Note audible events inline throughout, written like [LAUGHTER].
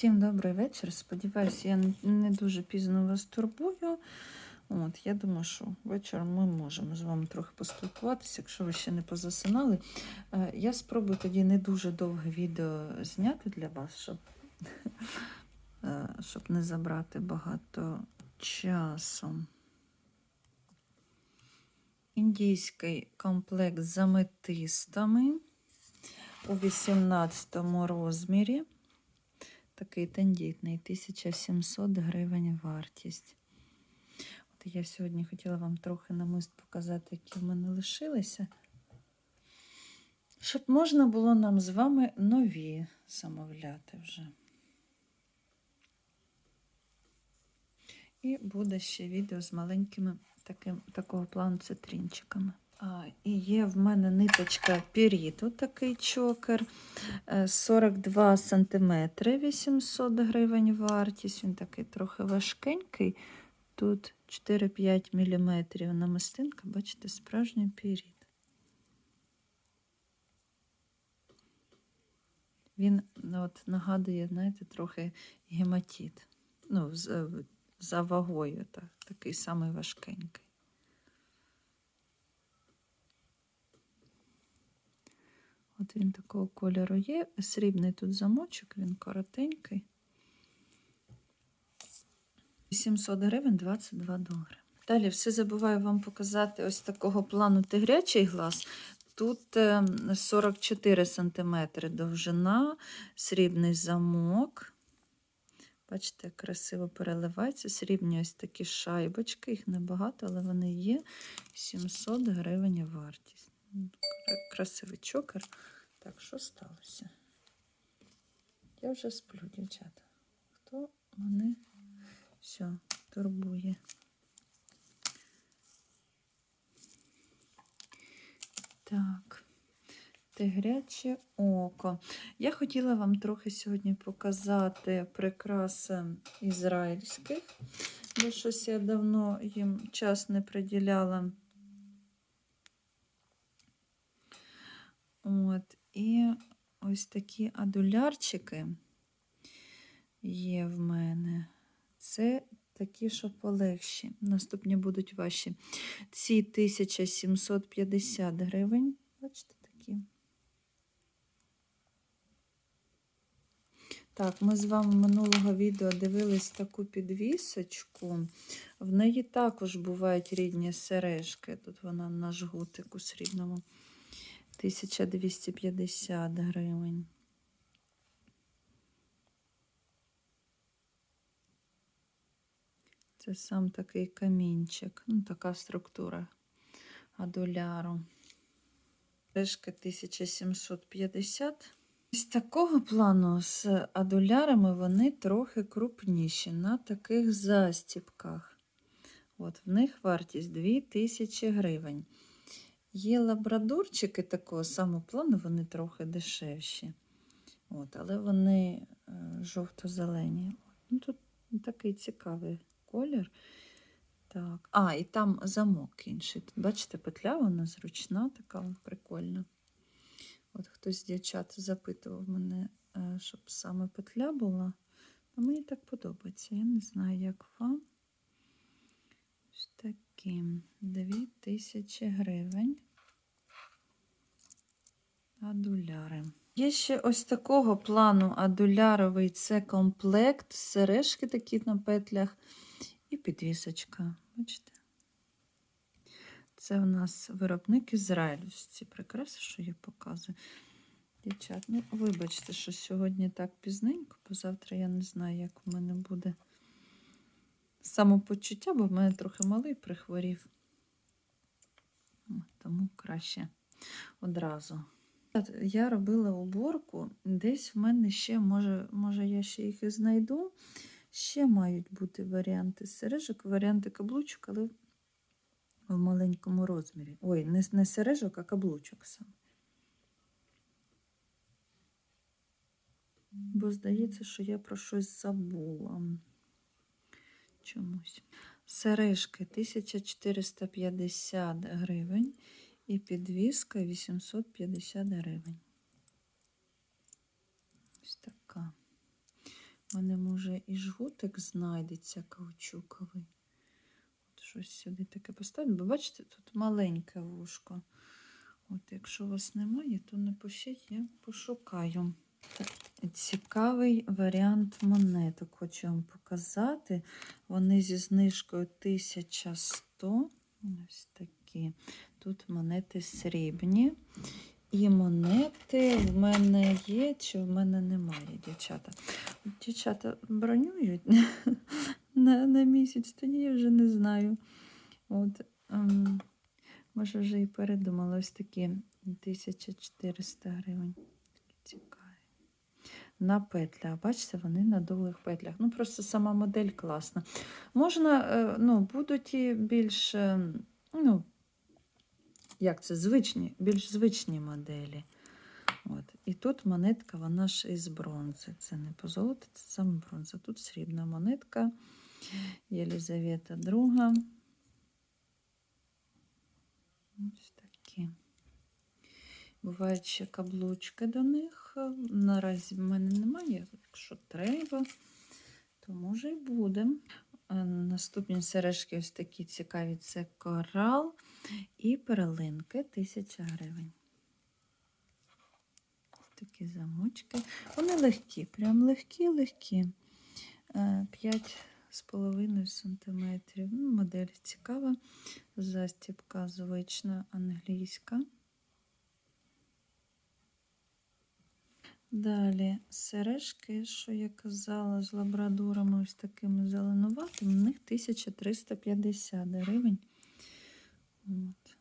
Всім добрий вечір. Сподіваюся, я не- дуже пізно вас турбую. От, я думаю, що вечором ми можемо з вами трохи поспілкуватися, якщо ви ще не позасинали. Е, Я спробую тоді не дуже довге відео зняти для вас, щоб, [LAUGHS] е, щоб не забрати багато часу. Індійський комплект з аметистами у 18 розмірі. Такий тендітний, 1700 гривень вартість. От я сьогодні хотіла вам трохи намист показати, які в мене лишилися. Щоб можна було нам з вами нові замовляти вже. І буде ще відео з маленькими таким, такого плану цитринчиками. І є в мене ниточка Піріто, такий чокер. е, 42 см 800 гривень вартість. Він такий трохи важкенький. Тут 4-5 мм намистинка, бачите, справжній піріт. Він ну, от, нагадує, знаєте, трохи гематит. Ну, з- за вагою, так, такий самий важкенький. От він такого кольору є. Срібний тут замочок, він коротенький. 700 гривень 22 долари. Далі все забуваю вам показати ось такого плану тигрячий глаз. Тут е, 44 см довжина, срібний замок. Бачите, як красиво переливається. Срібні ось такі шайбочки, їх небагато, але вони є. 700 гривень вартість. Кра- Красивий чокер. Так, що сталося? Я вже сплю, дівчата. Хто мене все турбує? Так, тигряче око. Я хотіла вам трохи сьогодні показати прикраси ізраїльських, бо щось я давно їм час не приділяла. От, і ось такі адулярчики є в мене. Це такі, що полегші. Наступні будуть ваші. Ці 1750 гривень. Бачите такі. Так, ми з вами минулого відео дивились таку підвісочку. В неї також бувають рідні сережки. Тут вона на жгутику срібному. 1250 гривень. Це сам такий камінчик, ну, така структура адуляру. Решка 1750. З такого плану з адулярами вони трохи крупніші на таких застіпках. От, в них вартість 2000 гривень. Є лабрадорчики такого самого плану, вони трохи дешевші. От, але вони е, жовто-зелені. Ну, тут такий цікавий колір. Так. А, і там замок інший. Тут, бачите, петля, вона зручна, така прикольна. От хтось з дівчат запитував мене, е, щоб саме петля була. А мені так подобається. Я не знаю, як вам. Таким. 2000 гривень. Адуляри. Є ще ось такого плану адуляровий це комплект, сережки такі на петлях і підвісочка. Бачите? Це у нас виробник Ізраїлю. Ці прикраси, що я показую. Дівчат, ну вибачте, що сьогодні так пізненько, бо завтра я не знаю, як в мене буде самопочуття, бо в мене трохи малий прихворів. Тому краще одразу. Я робила уборку, десь в мене ще, може, може я ще їх і знайду. Ще мають бути варіанти сережок, варіанти каблучок, але в маленькому розмірі. Ой, не, не сережок, а каблучок сам. Бо здається, що я про щось забула. Чомусь. Сережки 1450 гривень і підвіска 850 гривень. Ось така. У мене, може, і жгутик знайдеться каучуковий. От щось сюди таке поставлю. Бо бачите, тут маленьке вушко. От якщо у вас немає, то не пишіть, я пошукаю. Так, Цікавий варіант монеток хочу вам показати. Вони зі знижкою 1100. Ось такі. Тут монети срібні. І монети в мене є, чи в мене немає, дівчата. Дівчата бронюють [LAUGHS] на, на місяць, тоді я вже не знаю. От, ем, може, вже і передумала ось такі 1400 гривень. Цікаві. На петлях. Бачите, вони на довгих петлях. Ну, просто сама модель класна. Можна, е, ну, будуть і більш, е, ну, як це, звичні, більш звичні моделі. От. І тут монетка, вона ж із бронзи. Це не позолота, це саме бронза. Тут срібна монетка. Єлізавета II. Ось такі. Бувають ще каблучки до них. Наразі в мене немає. Якщо треба, то може і буде. Е, Наступні сережки ось такі цікаві. Це корал і перлинки 1000 гривень. Такі замочки. Вони легкі, прям легкі, легкі. 5,5 см. Модель цікава. Застібка звична англійська. Далі сережки, що я казала, з лабрадорами ось такими зеленуватими, у них 1350 гривень. От.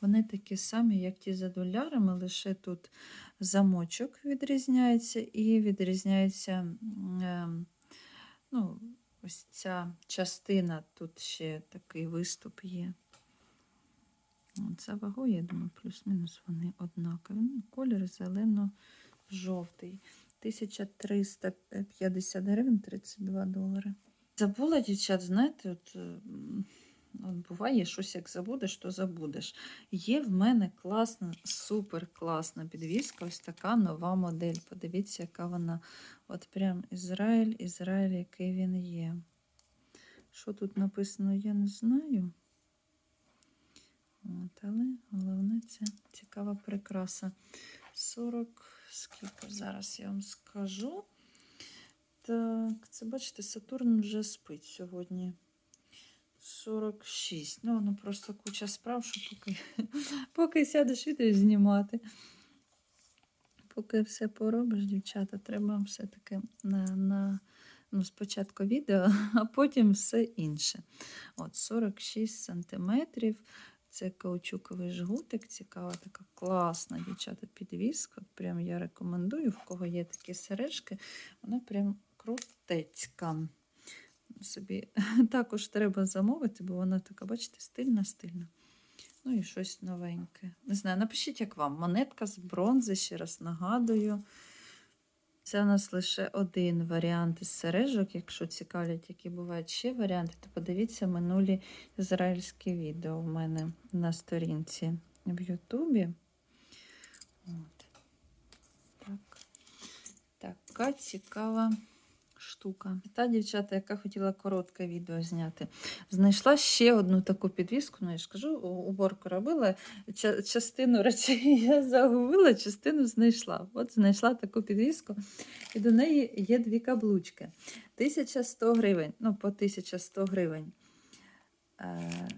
Вони такі самі, як ті за долярами, лише тут замочок відрізняється і відрізняється ем, ну, ось ця частина, тут ще такий виступ є. От, За вагою, я думаю, плюс-мінус вони однакові. Ну, колір зелено-жовтий. 1350 гривень 32 долари. Забула, дівчат, знаєте, от, е, от буває щось, як забудеш, то забудеш. Є в мене класна, супер класна підвіска, ось така нова модель. Подивіться, яка вона. От прям Ізраїль, Ізраїль, який він є. Що тут написано, я не знаю. От, але головне це цікава прикраса. 40, скільки зараз я вам скажу. Так, це бачите, Сатурн вже спить сьогодні. 46. Ну, воно просто куча справ, що поки, [LAUGHS] поки сядеш відео знімати. Поки все поробиш, дівчата, треба все-таки на, на ну, спочатку відео, [LAUGHS] а потім все інше. От 46 сантиметрів. Це каучуковий жгутик, цікава, така класна дівчата підвіска. Прям я рекомендую, в кого є такі сережки, вона прям крутецька. Собі [LAUGHS] також треба замовити, бо вона така, бачите, стильна, стильна. Ну і щось новеньке. Не знаю, напишіть, як вам. Монетка з бронзи, ще раз нагадую. Це у нас лише один варіант із сережок. Якщо цікавлять, які бувають ще варіанти, то подивіться минулі ізраїльські відео в мене на сторінці в Ютубі. От. Так. Така цікава штука. Та дівчата, яка хотіла коротке відео зняти, знайшла ще одну таку підвіску. Ну, я ж кажу, уборку робила. Частину речей [LAUGHS] я загубила, частину знайшла. От знайшла таку підвіску, і до неї є дві каблучки. 1100 гривень, ну, по 1100 гривень. Е,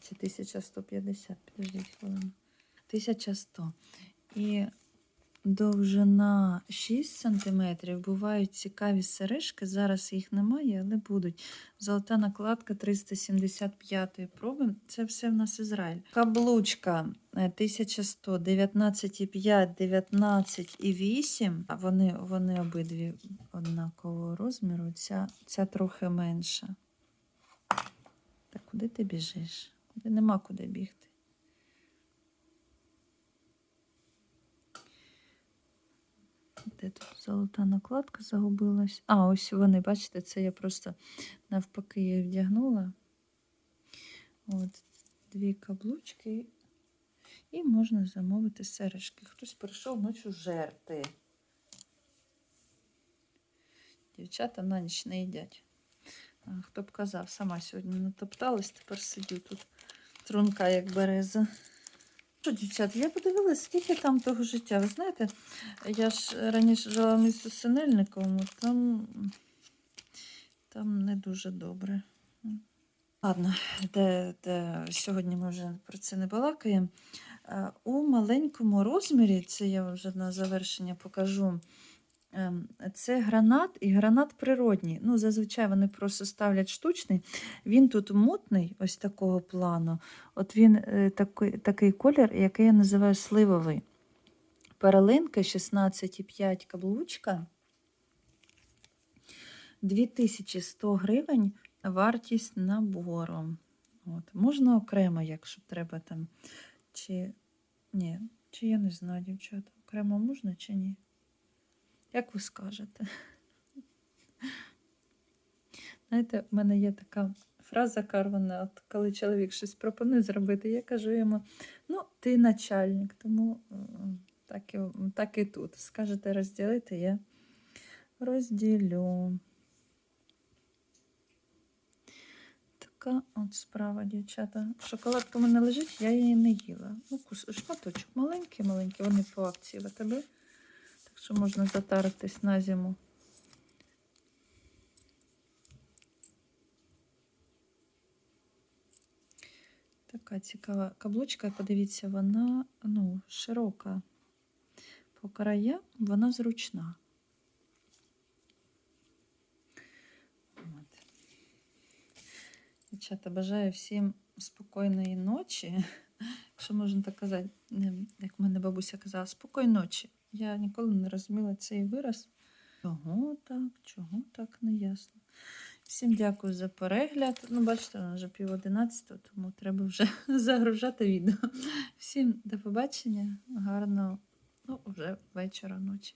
чи 1150, підождіть хвилину. 1100. І довжина 6 см. Бувають цікаві сережки. Зараз їх немає, але будуть. Золота накладка 375 проби. Це все в нас Ізраїль. Каблучка е, 1100, 19,5, 19,8. Вони, вони обидві однакового розміру. Ця, ця трохи менша. Так куди ти біжиш? Нема куди бігти. Де тут золота накладка загубилась? А, ось вони, бачите, це я просто навпаки її вдягнула. От, дві каблучки І можна замовити сережки. Хтось прийшов ночі жерти. Дівчата на ніч не їдять. Хто б казав, сама сьогодні натопталась, тепер сидю тут. Трунка, як береза. Що, дівчата, я подивилась, скільки там того життя. Ви знаєте, я ж раніше жила в місті Синельниковому, там, там не дуже добре. Ладно, де, де, сьогодні ми вже про це не балакаємо. Е, У маленькому розмірі, це я вже на завершення покажу. Ем, Це гранат і гранат природній. Ну, зазвичай вони просто ставлять штучний. Він тут мутний, ось такого плану. От він е, такий, такий колір, який я називаю сливовий. Перелинка 16,5 каблучка. 2100 гривень вартість набору. От. Можна окремо, якщо треба там. Чи ні, чи я не знаю, дівчата. Окремо можна чи ні? Як ви скажете? Знаєте, в мене є така фраза карвана, от коли чоловік щось пропонує зробити, я кажу йому: ну, ти начальник, тому так і, так і тут. Скажете розділити, я розділю. Така от справа, дівчата. Шоколадка в мене лежить, я її не їла. Ну, кус... шматочок маленький, маленький, вони по акції в АТБ. Що можна затаритись на зиму. Така цікава каблучка, подивіться, вона ну, широка по краям, вона зручна. От. Дівчата, бажаю всім спокійної ночі. Якщо можна так казати, як в мене бабуся казала, спокійної ночі. Я ніколи не розуміла цей вираз. Чого так, чого так, не ясно. Всім дякую за перегляд. Ну, бачите, воно вже пів одинадцятого, тому треба вже [LAUGHS] загружати відео. Всім до побачення, гарного, ну, вже вечора, ночі.